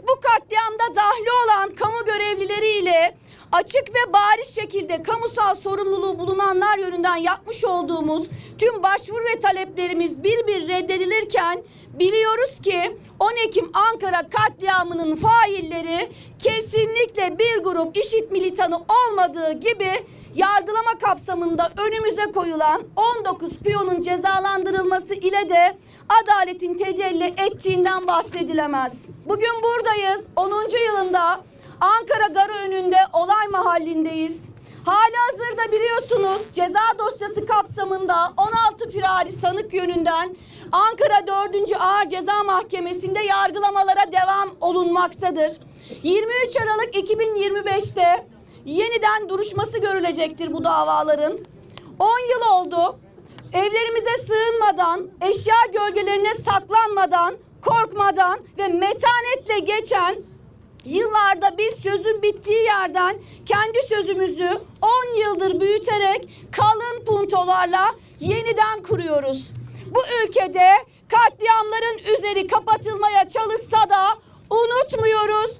Bu katliamda dahli olan kamu görevlileriyle açık ve bariz şekilde kamusal sorumluluğu bulunanlar yönünden yapmış olduğumuz tüm başvuru ve taleplerimiz bir bir reddedilirken biliyoruz ki 10 Ekim Ankara katliamının failleri kesinlikle bir grup işit militanı olmadığı gibi yargılama kapsamında önümüze koyulan 19 piyonun cezalandırılması ile de adaletin tecelli ettiğinden bahsedilemez. Bugün buradayız. 10. yılında Ankara Garı önünde olay mahallindeyiz. Hali hazırda biliyorsunuz ceza dosyası kapsamında 16 firari sanık yönünden Ankara 4. Ağır Ceza Mahkemesi'nde yargılamalara devam olunmaktadır. 23 Aralık 2025'te yeniden duruşması görülecektir bu davaların. 10 yıl oldu. Evlerimize sığınmadan, eşya gölgelerine saklanmadan, korkmadan ve metanetle geçen yıllarda biz sözün bittiği yerden kendi sözümüzü 10 yıldır büyüterek kalın puntolarla yeniden kuruyoruz. Bu ülkede katliamların üzeri kapatılmaya çalışsa da unutmuyoruz,